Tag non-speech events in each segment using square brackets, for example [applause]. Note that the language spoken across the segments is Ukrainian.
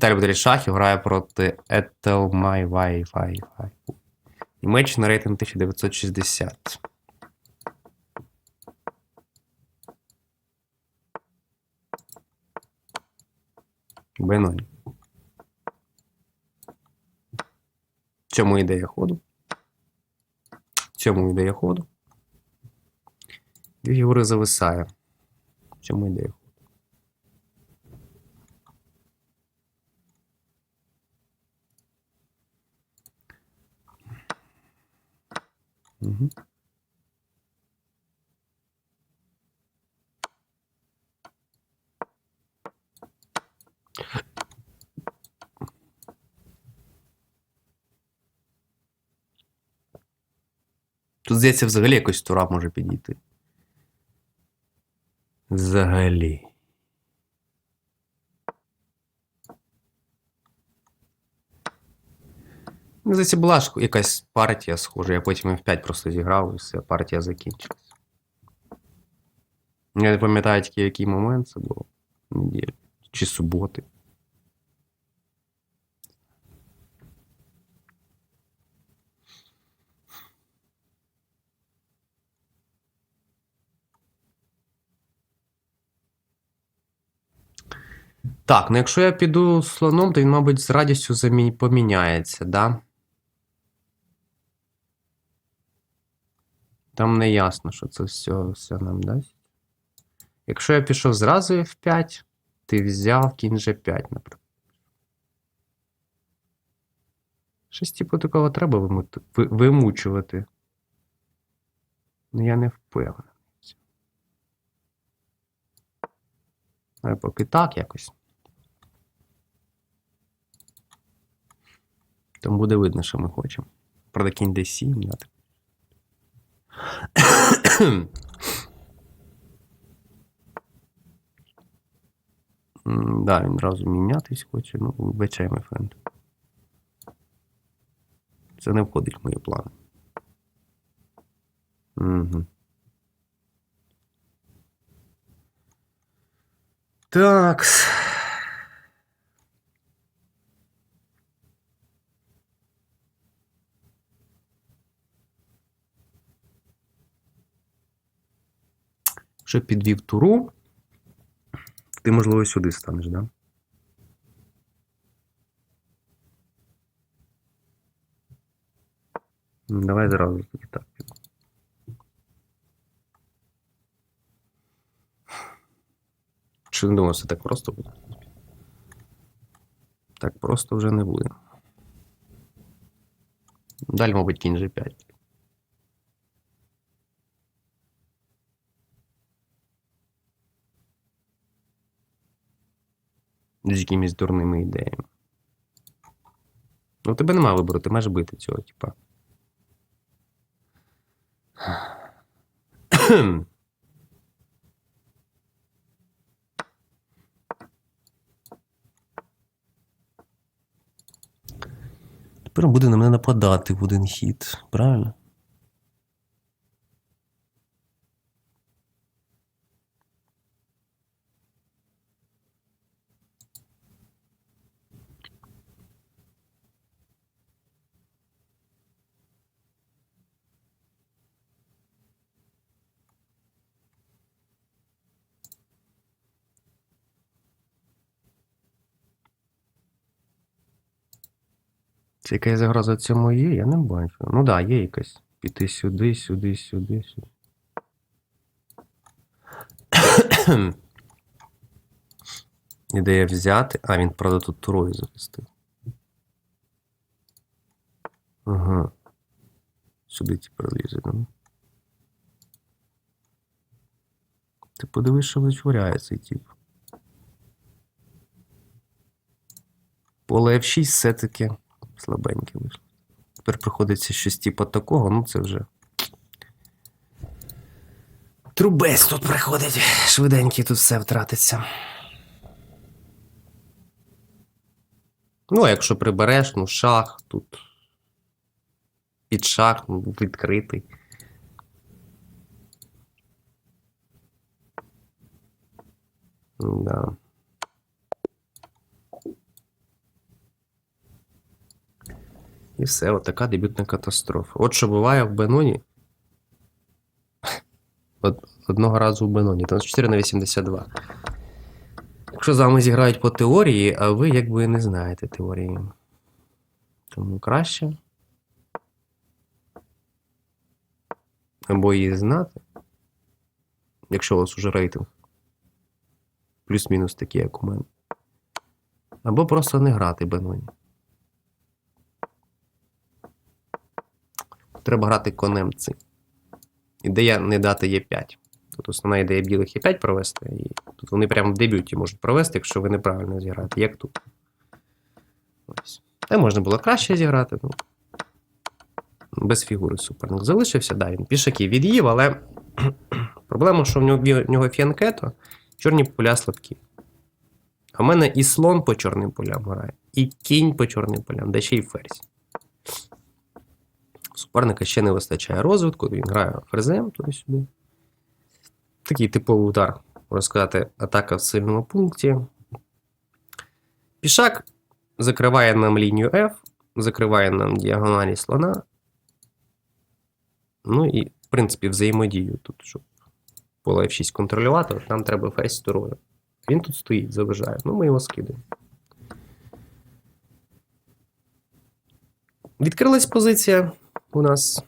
Далі буде шахів грає проти Ethelmai Wi-Fi. Німеччина рейтинг 1960. Б0. В цьому ідея ходу. В цьому ідея ходу. Дві фігури зависає. Цьому ідея ходу. Тут, здається, взагалі якось тура може підійти. Взагалі. Здається, була ж якась партія схожа. Я потім F5 просто зіграв, і все, партія закінчилась. Я не пам'ятаю тільки, який момент це було. Неділі. Чи суботи. Так, ну якщо я піду слоном, то він, мабуть, з радістю замі... поміняється, да? Там не ясно, що це все, все нам дасть. Якщо я пішов зразу F5, ти взяв кінь G5, наприклад. Щось типу такого треба вимучувати. Ну, я не впевнений. Але поки так якось. Там буде видно, що ми хочемо. Правда, кінь D7, да. так. [coughs] Да, він одразу мінятись хоче. Ну, вибачаємо френд. Це не входить в мої плани. Угу. Так. Вже підвів туру. Ти, можливо, сюди станеш, да? Ну, Давай зразу тоді так. Чи не думав, що так просто буде? Так просто вже не буде. Далі, мабуть, кінь G5. З якимись дурними ідеями. Ну, тебе немає вибору, ти маєш бити цього, типа. Тепер буде на мене нападати в один хід, правильно? Це якась загроза цьому є, я не бачу. Ну так, да, є якась. Піти сюди, сюди, сюди, сюди. [coughs] Ідея взяти. А, він, правда, тут турою захистив. Ага. Сюди тепер лізе, ну. Ти подивись, що вичворяє цей тип. Поле F6 все-таки слабеньке вийшло. Тепер приходиться щось типу такого, ну це вже. Трубець тут приходить. Швиденький тут все втратиться. Ну, якщо прибереш, ну шах тут. Під шах, ну, відкритий. Да. І все, от така дебютна катастрофа. От що буває в Беноні. [laughs] Од- Одного разу в Беноні. Там 4 на 82. Якщо з вами зіграють по теорії, а ви якби не знаєте теорії. Тому краще. Або її знати. Якщо у вас уже рейтинг. Плюс-мінус такий, як у мене. Або просто не грати Беноні. Треба грати конем ци. Ідея не дати Е5. Тут основна ідея білих Е5 провести. І тут вони прямо в дебюті можуть провести, якщо ви неправильно зіграєте, як тут. Ось. Та можна було краще зіграти. Ну. Без фігури суперник залишився, да, він пішаки від'їв, але [clears throat] проблема, що в нього, в нього фіанкето, чорні поля слабкі. А в мене і слон по чорним полям грає, і кінь по чорним полям, де ще й ферзь. Суперника ще не вистачає розвитку, він грає ферзем туди-сюди. Такий типовий удар, можна сказати, атака в сильному пункті. Пішак закриває нам лінію F, закриває нам діагоналі слона. Ну і, в принципі, взаємодію тут, щоб поле F6 контролювати, нам треба ферзь з турою. Він тут стоїть, заважає. Ну, ми його скидаємо. Відкрилась позиція у нас.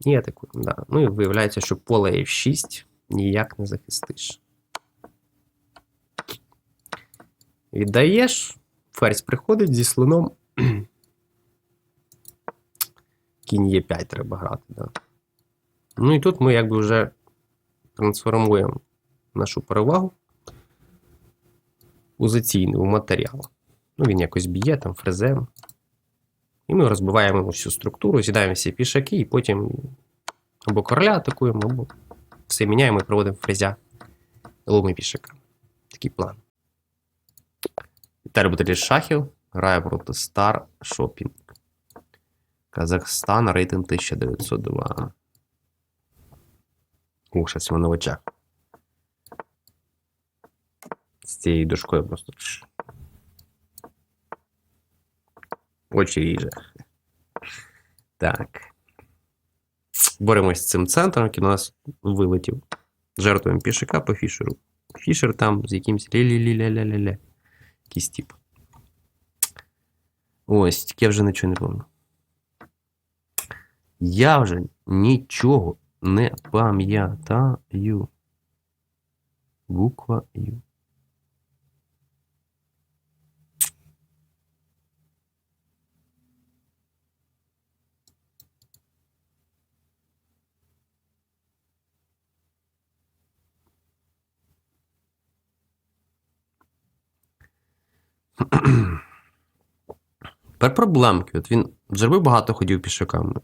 І атакуємо, да. Ну і виявляється, що поле F6 ніяк не захистиш. Віддаєш, ферзь приходить зі слоном. [clears throat] Кінь Е5 треба грати, да. Ну і тут ми якби вже трансформуємо нашу перевагу позиційну матеріал. Ну, він якось б'є там фрезем. І ми розбиваємо всю структуру, з'їдаємо всі пішаки, і потім або короля атакуємо, або все міняємо і проводимо фрезя ломи пішака. Такий план. Віталій Баталій Шахів грає проти Star Shopping. Казахстан, рейтинг 1902. Ух, щас воно в очах. З цією дошкою просто. Очі ріже. Так. Боремось з цим центром, який у нас вилетів. Жертвуємо пішака по фішеру. Фішер там з якимсь лі-лі-лі-ля-ля-ля. Якийсь тип. Ось, тільки я вже нічого не пам'ятаю. Я вже нічого не пам'ятаю. Буква Ю. Тепер проблемки. От він зробив багато ходів пішаками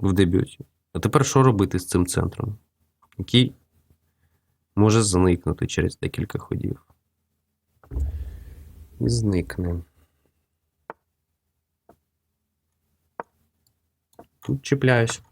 в дебюті. А тепер що робити з цим центром? Який може зникнути через декілька ходів. І зникне. Тут чіпляюсь.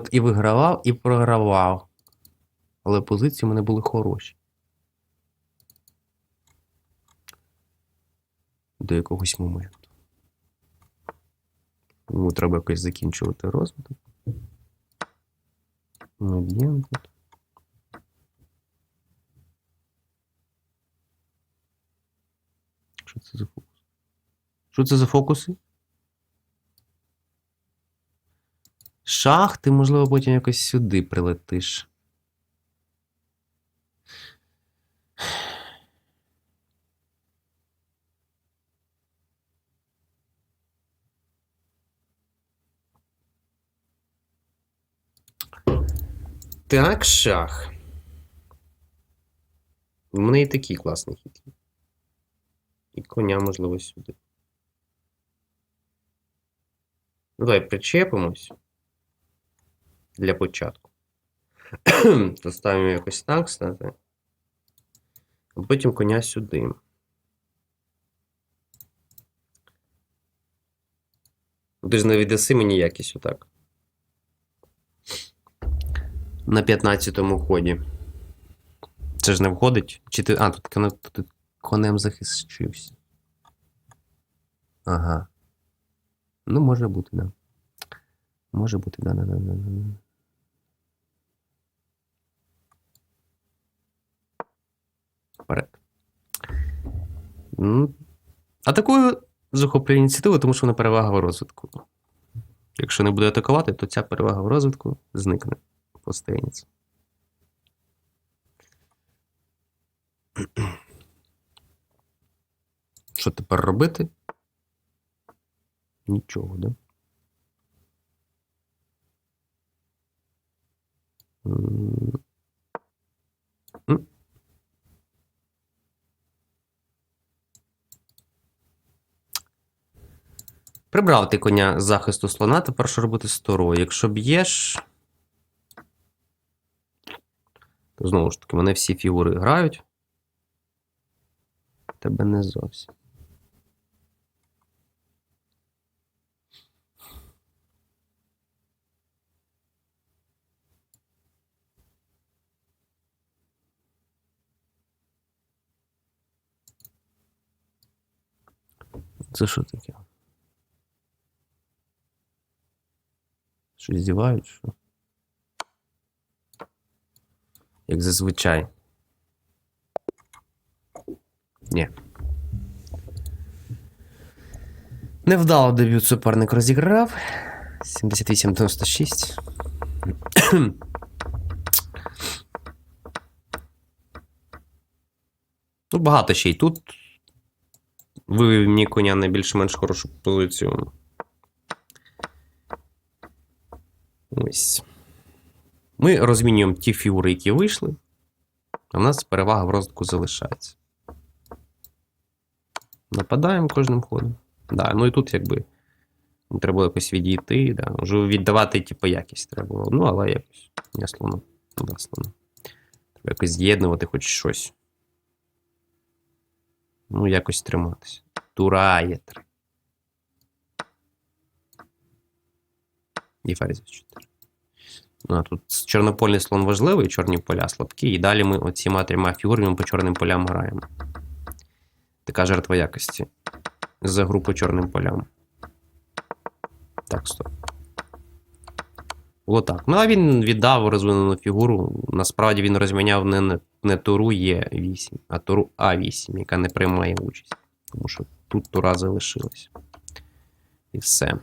Тут і вигравав, і програвав. Але позиції в мене були хороші. До якогось моменту. Тому треба якось закінчувати розвиток. Не б'ємо тут. Що це за фокус? Що це за фокуси? Шах, ти, можливо, потім якось сюди прилетиш. Так, шах. У мене і такий класний хід. І коня, можливо, сюди. Ну, давай причепимось для початку. [clears throat] Поставимо якось так стати. А потім коня сюди. Ти ж не віддаси мені якість отак. На 15-му ході. Це ж не входить? Чи ти. А, тут, тут конем захищився. Ага. Ну, може бути, да. Може бути, да, да, да, да, Вперед. Атакую захоплює ініціативу, тому що вона перевага в розвитку. Якщо не буде атакувати, то ця перевага в розвитку зникне. Постається. Що тепер робити? Нічого, да? Прибрав ти коня з захисту слона, тепер що робити з Торою? Якщо б'єш. То знову ж таки, мене всі фігури грають. Тебе не зовсім. Це що таке? Що здівають, що? Як зазвичай. Ні. Невдало дебют суперник розіграв. 78-96. Ну, багато ще й тут. Вивів мені коня на більш-менш хорошу позицію. Ось. Ми розмінюємо ті фігури, які вийшли. А в нас перевага в розвитку залишається. Нападаємо кожним ходом. Да, ну і тут якби треба якось відійти. Да. Вже віддавати, типу, якість треба було. Ну, але якось. Я слону. Ну, Да, слону. Треба якось з'єднувати хоч щось. Ну, якось триматися. Тура є ферзь 4. Ну, тут чорнопольний слон важливий, чорні поля слабкі, і далі ми оціма трьома фігурами по чорним полям граємо. Така жертва якості. За гру по чорним полям. Так, стоп. Було так. Ну, а він віддав розвинену фігуру. Насправді він розміняв не, не туру Е8, а туру А8, яка не приймає участь. Тому що тут тура залишилась. І все.